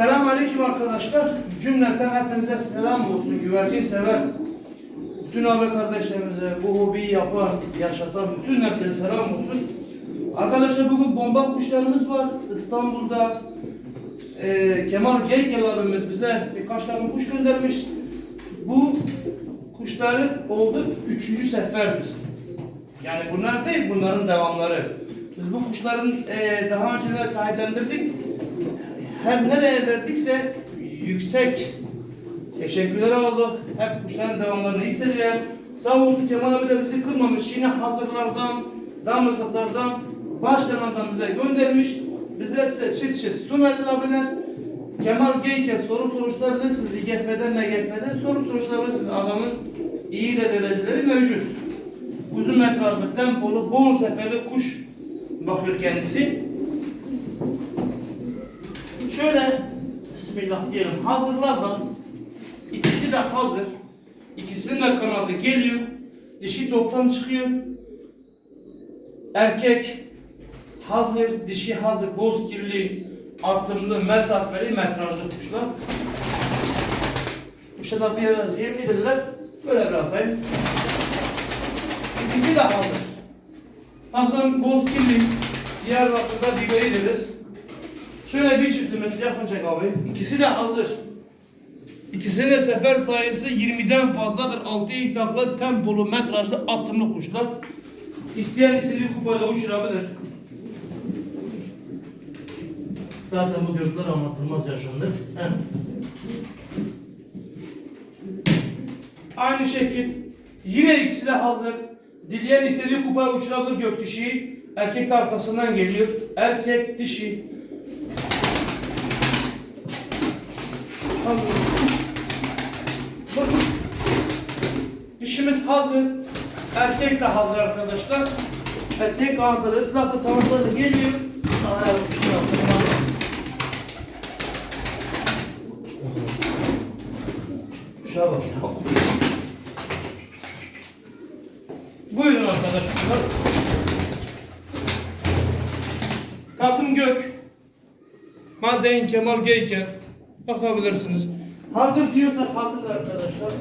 Selamünaleyküm arkadaşlar. Cümleten hepinize selam olsun. Güvercin sever. Bütün abi kardeşlerimize bu hobiyi yapan, yaşatan bütün herkese selam olsun. Arkadaşlar bugün bomba kuşlarımız var. İstanbul'da e, Kemal Geykel abimiz bize birkaç tane kuş göndermiş. Bu kuşların oldu üçüncü seferdir. Yani bunlar değil, bunların devamları. Biz bu kuşların e, daha önce sahiplendirdik. Her nereye verdikse yüksek teşekkürler aldık. Hep kuşların devamlarını istediler. Sağ olsun Kemal abi de bizi kırmamış. Yine hazırlardan, damızlıklardan, başlarından bize göndermiş. Bizler size çift çift sunadık abiler. Kemal Geyker soru soruşturabilirsiniz. İGF'den, MGF'den soru soruşturabilirsiniz. Adamın iyi de dereceleri mevcut. Uzun metrajlı, tempolu, bol seferli kuş bakıyor kendisi. Şöyle Bismillah diyelim hazırlardan ikisi de hazır. İkisinin de kanadı geliyor. Dişi toptan çıkıyor. Erkek hazır, dişi hazır, bozkirli, atımlı, mesafeli, metrajlı kuşlar. Kuşa da biraz yemlidirler. Böyle bırakayım. İkisi de hazır. Bakın bozkirli, Diyarbakır'da biberi deriz. Şöyle bir çiftimiz yakın çek abi. İkisi de hazır. İkisinin de sefer sayısı 20'den fazladır. Altı itaklı, tempolu, metrajlı, atımlı kuşlar. İsteyen istediği kupayla uçurabilir. Zaten bu gökler anlatılmaz yaşandı. Heh. Aynı şekil yine ikisi de hazır. Dileyen istediği kupaya uçurabilir gök dişi. Erkek de arkasından geliyor. Erkek dişi. Bakın. Dişimiz hazır. Erkek de hazır arkadaşlar. Erkek kanatları ıslaklı tavukları geliyor. Uçuyor. Kuşa. Buyurun arkadaşlar. Takım gök. Maddeyin Kemal Geyken. Bakabilirsiniz. Hazır diyorsak hazır arkadaşlar.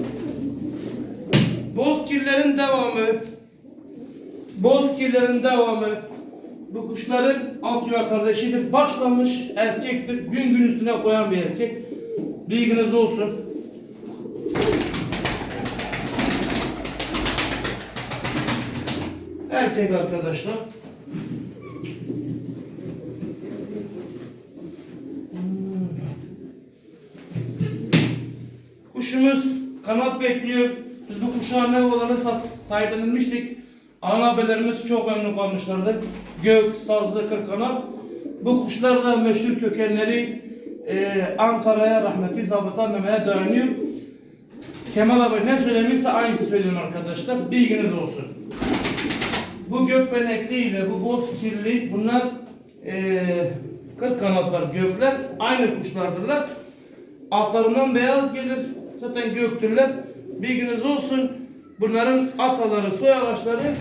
Bozkirlerin devamı. Bozkirlerin devamı. Bu kuşların alt yuva kardeşidir. Başlamış erkektir. Gün gün üstüne koyan bir erkek. Bilginiz olsun. Erkek arkadaşlar. Kuşumuz kanat bekliyor. Biz bu kuşu anne olanı sahiplenilmiştik. Ana haberlerimiz çok memnun kalmışlardı. Gök, sazlı, kır kanat. Bu kuşlar da meşhur kökenleri e, Ankara'ya rahmetli zabıta memeye dayanıyor. Kemal abi ne söylemişse aynısı söylüyorum arkadaşlar. Bilginiz olsun. Bu gökbenekli ile bu boz kirli bunlar e, kır kanatlar gökler aynı kuşlardırlar. Altlarından beyaz gelir. Zaten göktürler. Bilginiz olsun. Bunların ataları, soy ağaçları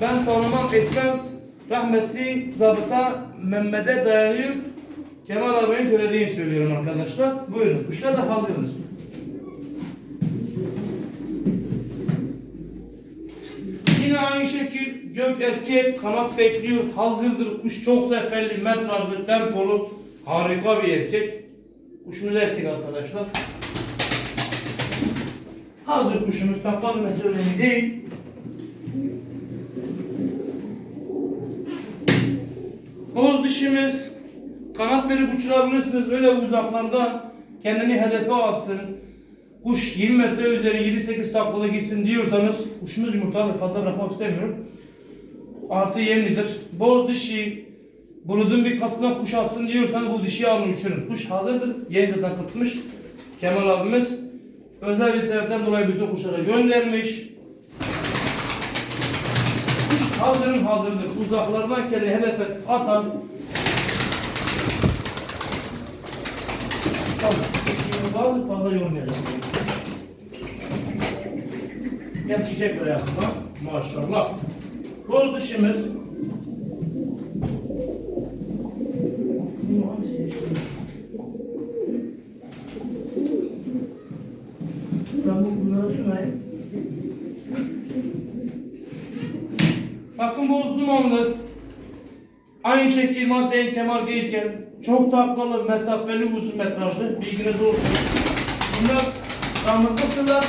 ben tanımam etmem. Rahmetli zabıta Mehmet'e dayanıyor. Kemal abinin söylediğini söylüyorum arkadaşlar. Buyurun. Kuşlar da hazırdır. Yine aynı şekil gök erkek kanat bekliyor. Hazırdır. Kuş çok seferli, metrajlı, tempolu. Harika bir erkek. Kuşumuz erkek arkadaşlar. Hazır kuşumuz taklanması önemli değil. Boz dişimiz kanat verip uçurabilirsiniz böyle uzaklarda kendini hedefe alsın. Kuş 20 metre üzeri 7-8 taklalı gitsin diyorsanız kuşumuz yumurtalı fazla bırakmak istemiyorum. Artı yemlidir. Boz dişi buludun bir katına kuş atsın diyorsanız bu dişiyi alın uçurun. Kuş hazırdır. Yeni zaten kırpmış. Kemal abimiz özel bir sebepten dolayı bütün kuşları göndermiş. Kuş hazırın hazırdır. Uzaklardan kendi hedefe atan. Tamam. Fazla yormayacağım. Gel çiçek böyle yapma. Maşallah. Boz dişimiz. Tutmayın. Bakın boz dumanlı. Aynı şekil maddeyi kemal değilken çok taklalı, mesafeli, uzun metrajlı bilginiz olsun. Bunlar damızlıktılar.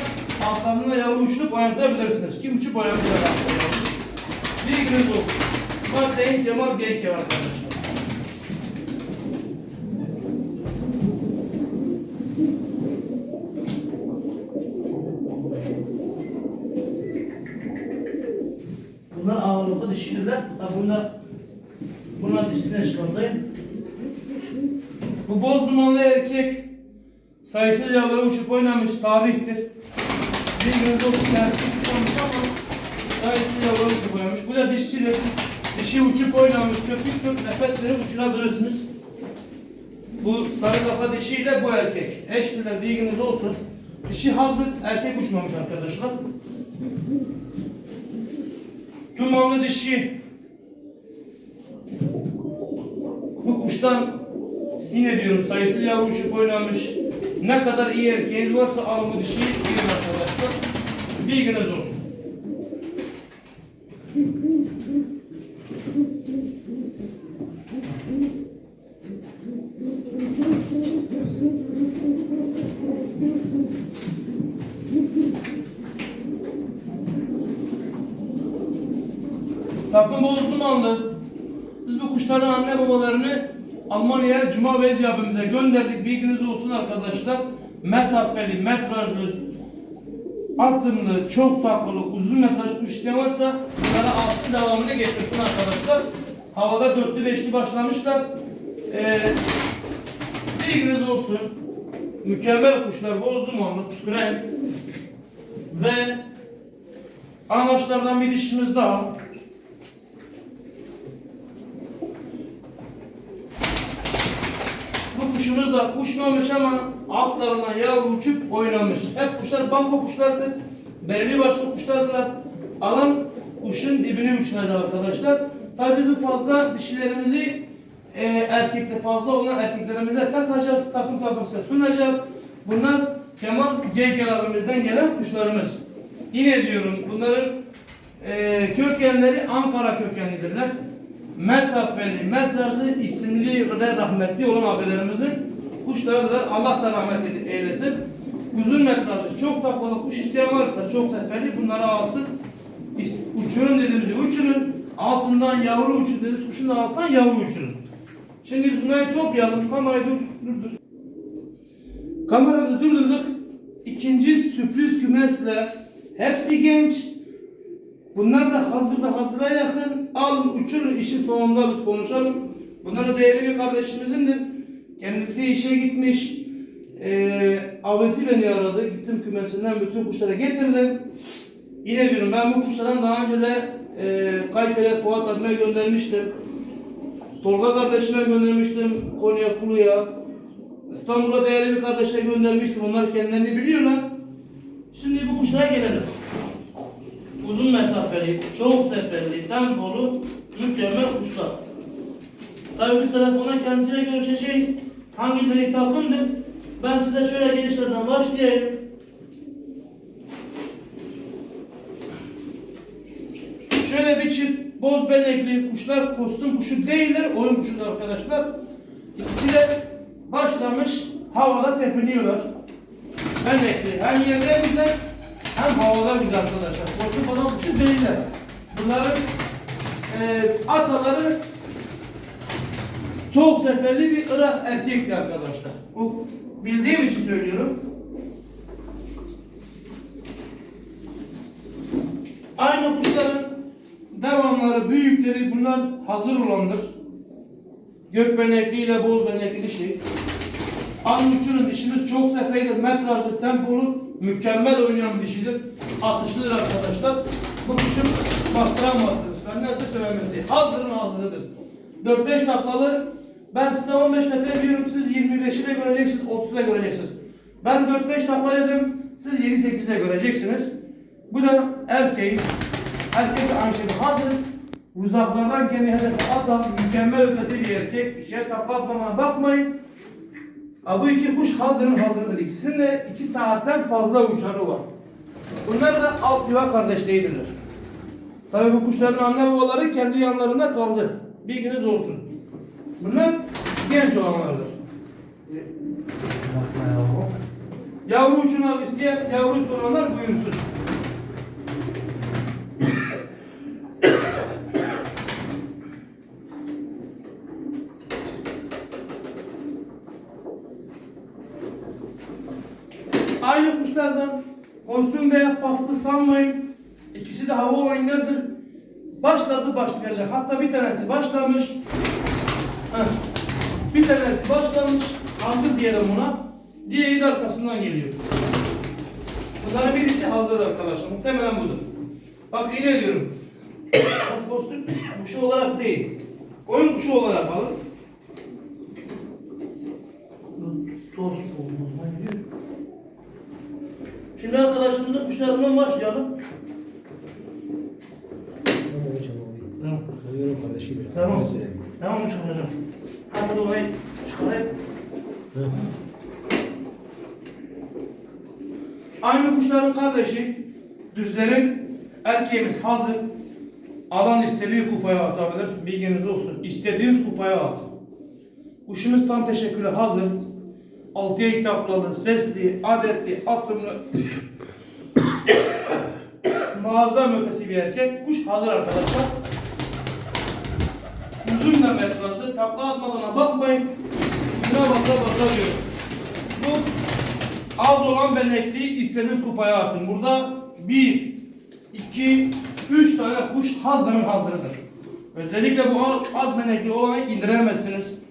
Altlarına yavru uçurup oynatabilirsiniz. Ki uçup oynatabilirler. Bilginiz olsun. Maddeyi kemal var arkadaşlar. Bunlar ağırlıklı dişiler. Tabi bunlar buna dişine çıkartayım. Bu boz dumanlı erkek sayısız yavruları uçup oynamış tarihtir. Bir gün dokuz erkek uçmamış ama sayısız yavruları uçup oynamış. Bu da dişçidir. Dişi uçup oynamış. Köpüktür. Nefes verip uçurabilirsiniz. Bu sarı kafa dişiyle bu erkek. Eşliler bilginiz olsun. Dişi hazır, erkek uçmamış arkadaşlar. Dumanlı dişi. Bu kuştan yine diyorum sayısız yavru uçup oynamış. Ne kadar iyi erkeğiniz varsa alın bu dişiyi girin arkadaşlar. Bilginiz olsun. Takım Boğaz Dumanlı. Biz bu kuşların anne babalarını Almanya'ya Cuma Vezi abimize gönderdik. Bilginiz olsun arkadaşlar. Mesafeli, metrajlı, atımlı, çok taklalı, uzun metraj kuş varsa bunlara altın devamını getirsin arkadaşlar. Havada dörtlü beşli başlamışlar. Ee, bilginiz olsun. Mükemmel kuşlar, boz dumanlı, püsküren ve anaçlardan bir dişimiz daha. Kuşumuz da uçmamış ama altlarından yavru uçup oynamış. Hep kuşlar banko kuşlardır. Belli başlı kuşlardılar. Alan kuşun dibine uçuracak arkadaşlar. Tabi bizim fazla dişilerimizi e, erkekte fazla olan erkeklerimize takacağız. Takım takımsa sunacağız. Bunlar Kemal Geykel abimizden gelen kuşlarımız. Yine diyorum bunların e, kökenleri Ankara kökenlidirler mesafeli, metrajlı, isimli ve rahmetli olan abilerimizin kuşlarıdır. Allah da rahmet eylesin. Uzun metrajlı, çok taklalı kuş isteyen varsa çok seferli bunları alsın. Uçurun dediğimizi uçurun. Altından yavru uçur dediğimiz kuşun da altından yavru uçurun. Şimdi biz bunları toplayalım. Kamerayı dur, dur, dur. Kameramızı durdurduk. İkinci sürpriz kümesle hepsi genç, Bunlar da hazır ve hazıra yakın. Alın uçurun işin sonunda biz konuşalım. Bunlar da değerli bir kardeşimizin Kendisi işe gitmiş. Ee, abisi beni aradı. Gittim kümesinden bütün kuşları getirdim. Yine diyorum ben bu kuşlardan daha önce de e, Kayseri Fuat abime göndermiştim. Tolga kardeşime göndermiştim Konya Kulu'ya. İstanbul'a değerli bir kardeşe göndermiştim. Onlar kendilerini biliyorlar. Şimdi bu kuşlara gelelim uzun mesafeli, çok seferli, tempolu, mükemmel kuşlar. Tabii biz telefona kendisiyle görüşeceğiz. Hangileri takımdır? Ben size şöyle gençlerden başlayayım. Şöyle bir çift boz benekli kuşlar kostüm kuşu değiller, oyun kuşudur arkadaşlar. İkisi de başlamış havada tepiniyorlar. Benekli hem yerde güzel hem havalar güzel arkadaşlar. Kostüm falan kuşu değiller. Bunların e, ataları çok seferli bir Irak erkekti arkadaşlar. Bu bildiğim için söylüyorum. Aynı kuşların devamları, büyükleri bunlar hazır olandır. Gökbenekli ile boz benekli dişi. Armutçunun dişimiz çok seferlidir, metrajlı, tempolu, mükemmel oynayan dişidir. Atışlıdır arkadaşlar. Bu kuşun bastıramazsınız. Ben nasıl söylemesi? Hazır mı hazırdır. 4-5 taklalı ben size 15 metre diyorum siz 25'i de göreceksiniz 30'u da göreceksiniz. Ben 4-5 takla yedim siz 7-8'i de göreceksiniz. Bu da erkeğin erkek de aynı şekilde hazır. Uzaklardan kendi hedefe atan mükemmel ötesi bir erkek. İşe takla atmamana bakmayın. Bu iki kuş hazırın hazırdır. İkisinin de 2 saatten fazla uçarı var. Bunlar da alt yuva kardeşleridirler. Tabii bu kuşların anne babaları kendi yanlarında kaldı. Bilginiz olsun. Bunlar genç olanlardır. Yavru uçurmak isteyen, yavru soranlar buyursun. Aynı kuşlardan kostüm veya pastı sanmayın. İkisi de hava oyunlarıdır. Başladı başlayacak. Hatta bir tanesi başlamış. Bir tanesi başlamış. Hazır diyelim ona. Diğeri de arkasından geliyor. Bunların birisi hazır arkadaşlar. Muhtemelen budur. Bak yine diyorum. Kostüm kuşu olarak değil. Oyun kuşu olarak alın. Toz olmaz. Ben. Şimdi arkadaşımızın kuşlarından başlayalım. Tamam. Buyurun kardeşim. Tamam. Ne söyledin? Tamam mı çıkacağım? Hadi orayı çıkarayım. Hı. Aynı kuşların kardeşi, düzlerin erkeğimiz hazır. Alan istediği kupaya atabilir. Bilginiz olsun. İstediğiniz kupaya at. Kuşumuz tam teşekküle hazır. Altıya itaklalı, sesli, adetli, atımlı. Muazzam ötesi bir erkek. Kuş hazır arkadaşlar. Uzun da metrajlı. Takla atmadığına bakmayın. Üstüne basa basa diyor. Bu az olan benekli istediğiniz kupaya atın. Burada bir, iki, üç tane kuş hazırın hazırıdır. Özellikle bu az benekli olanı indiremezsiniz.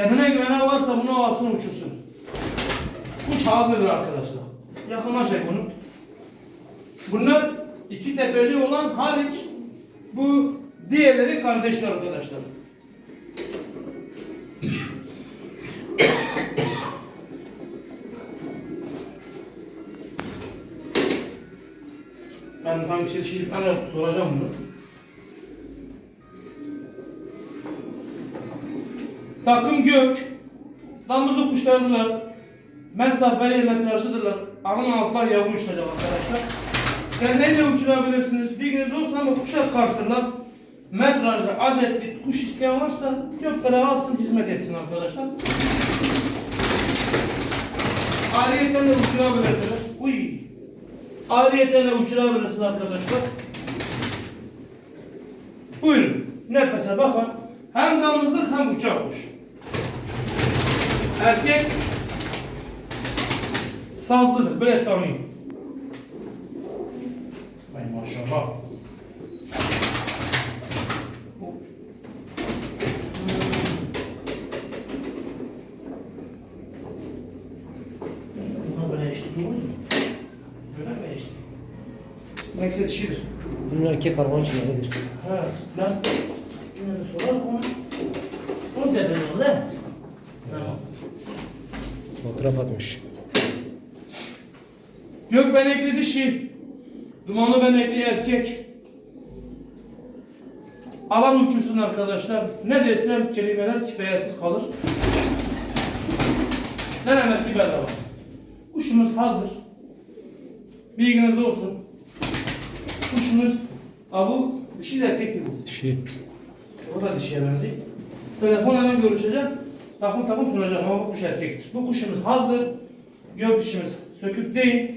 Kendine güvenen varsa bunu alsın uçursun. Kuş hazırdır arkadaşlar. Yakına çek bunu. Bunlar iki tepeli olan hariç bu diğerleri kardeşler arkadaşlar. Ben hangisi şey ana soracağım bunu. Takım gök, damızlı kuşlardılar. Mesafeli metrajlıdırlar. Anın alttan yavru uçacak arkadaşlar. Kendileri uçurabilirsiniz. Bilginiz olsun ama kuşak kartırlar. Metrajlı, adetli kuş isteyen varsa göklere alsın, hizmet etsin arkadaşlar. Ayrıyeten de uçurabilirsiniz. Uy. Ayrıyeten de uçurabilirsiniz arkadaşlar. Buyurun. Nefese bakın. Hem damızlık hem uçak kuş. Erkek sazlıdır. Böyle tanıyın. Ay maşallah. Neyse dişidir. Bunun erkek armağan çileğidir. Ha, ben yine de sorarım onu. Onu da ben olur he? Fotoğraf atmış. Gök benekli dişi, dumanlı benekli erkek. Alan uçursun arkadaşlar. Ne desem kelimeler kifayetsiz kalır. Denemesi bedava. Kuşumuz hazır. Bilginiz olsun. Kuşumuz, ha bu dişi de erkekti bu. Dişi. O da dişiye benziyor. Telefon hemen görüşeceğim. Takım takım sunacağım ama bu kuş erkektir. Bu kuşumuz hazır. Gök dişimiz sökük değil.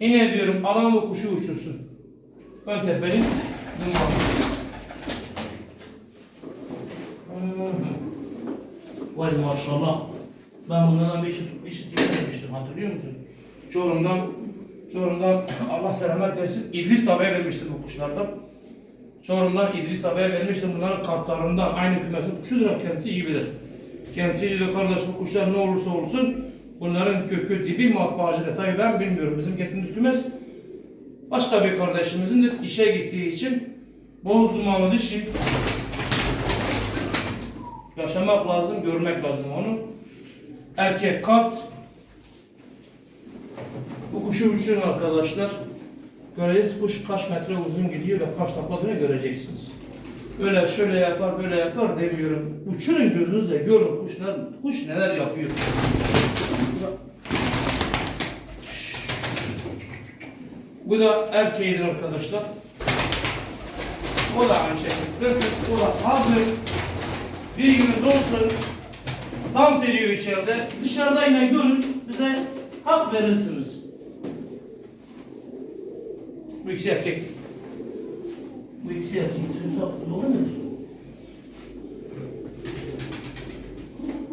Yine diyorum alan bu kuşu uçursun. Ön tepeli numara. Vay maşallah. Ben bunlardan bir işit, bir işit yememiştim hatırlıyor musun? Çorum'dan, Çorum'dan Allah selamet versin İdris abiye vermiştim bu kuşlardan. Çorum'dan İdris abiye vermiştim bunların kartlarından aynı kümesin kuşudur kendisi iyi bilir. Kendisi dedi kardeş bu kuşlar ne olursa olsun bunların kökü dibi matbaacı detayı ben bilmiyorum. Bizim getirdiğimiz kümes başka bir kardeşimizin de işe gittiği için boz dumanlı dişi yaşamak lazım, görmek lazım onu. Erkek kart bu kuşu uçurun arkadaşlar. Göreceğiz kuş kaç metre uzun gidiyor ve kaç takladığını göreceksiniz. Öyle şöyle yapar böyle yapar demiyorum. Uçurun gözünüzle görün kuşlar, kuş neler yapıyor. Bu da erkeğidir arkadaşlar. O da aynı şekilde. O da hazır. Bilginiz olsun. Dans ediyor içeride. Dışarıda yine görün. Bize hak verirsiniz. Bu ikisi erkek. Bu ikisi erkek. Doğru mu?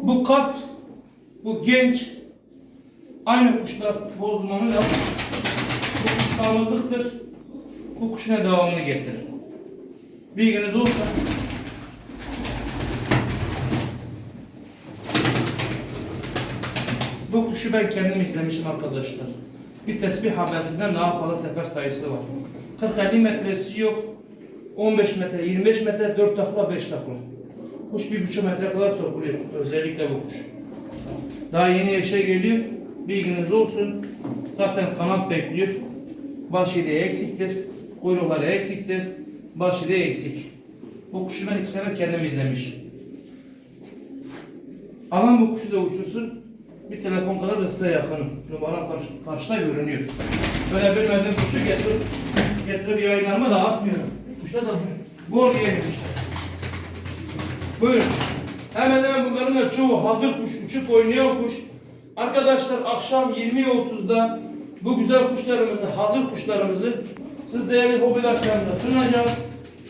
Bu kat, bu genç, aynı kuşlar bozmanı da bu kuş damızlıktır. Bu kuşuna devamını getirir. Bilginiz olsun. Bu kuşu ben kendim izlemişim arkadaşlar. Bir tesbih habersinden daha fazla sefer sayısı var. 40-50 metresi yok. 15 metre, 25 metre, 4 takla, 5 takla. Kuş bir buçuk metre kadar sokuluyor. Özellikle bu kuş. Daha yeni yaşa geliyor. Bilginiz olsun. Zaten kanat bekliyor. Baş yediği eksiktir. Kuyrukları eksiktir. Baş yediği eksik. Bu kuşu ben iki sefer kendim izlemişim. Alan bu kuşu da uçursun. Bir telefon kadar da size yakınım. Numaram karşı, karşıda görünüyor. Böyle bilmediğim kuşu getirip, getirip yayınlarıma da atmıyorum. Kuşlar da bol yerim işte. Buyurun. Hemen hemen bunların da çoğu hazır kuş, uçup oynayan kuş. Arkadaşlar akşam 20.30'da bu güzel kuşlarımızı, hazır kuşlarımızı siz değerli hobi akşamında sunacağım.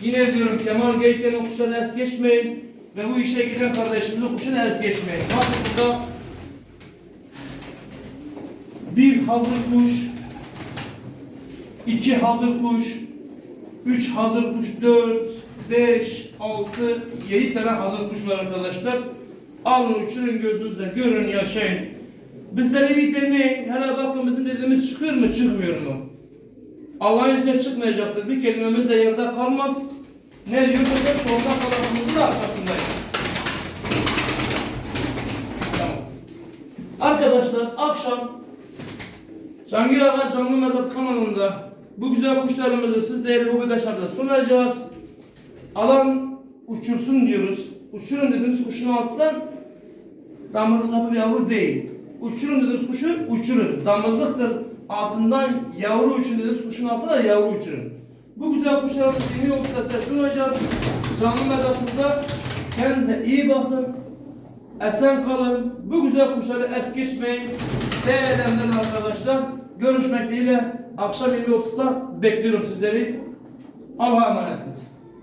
Yine diyorum Kemal Geyken'in kuşlarını es geçmeyin. Ve bu işe giden kardeşimizin kuşunu es geçmeyin. Bakın burada bir hazır kuş, iki hazır kuş, üç hazır kuş, dört, beş, altı, yedi tane hazır kuş var arkadaşlar. Alın uçurun gözünüzle, görün, yaşayın. Bizleri bir deneyin. Hele bakın bizim dediğimiz çıkıyor mu, çıkmıyor mu? Allah'ın izniyle çıkmayacaktır. Bir kelimemiz de yerde kalmaz. Ne diyor? Biz sonunda kalanımızın da arkasındayız. Tamam. Arkadaşlar akşam Cangir Ağa Canlı Mezat kanalında bu güzel kuşlarımızı siz değerli hobidaşlarda sunacağız. Alan uçursun diyoruz. Uçurun dediğimiz kuşun altından damızlık bir yavru değil. Uçurun dediğimiz kuşu uçurun. Damızlıktır. Altından yavru uçurun dediğimiz kuşun altında da yavru uçurun. Bu güzel kuşlarımızı yeni yolda size sunacağız. Canlı mezatımızda kendinize iyi bakın. Esen kalın. Bu güzel kuşları es geçmeyin. Değerlendirin arkadaşlar. Görüşmek dileğiyle akşam 20.30'da bekliyorum sizleri. Allah'a emanetsiniz.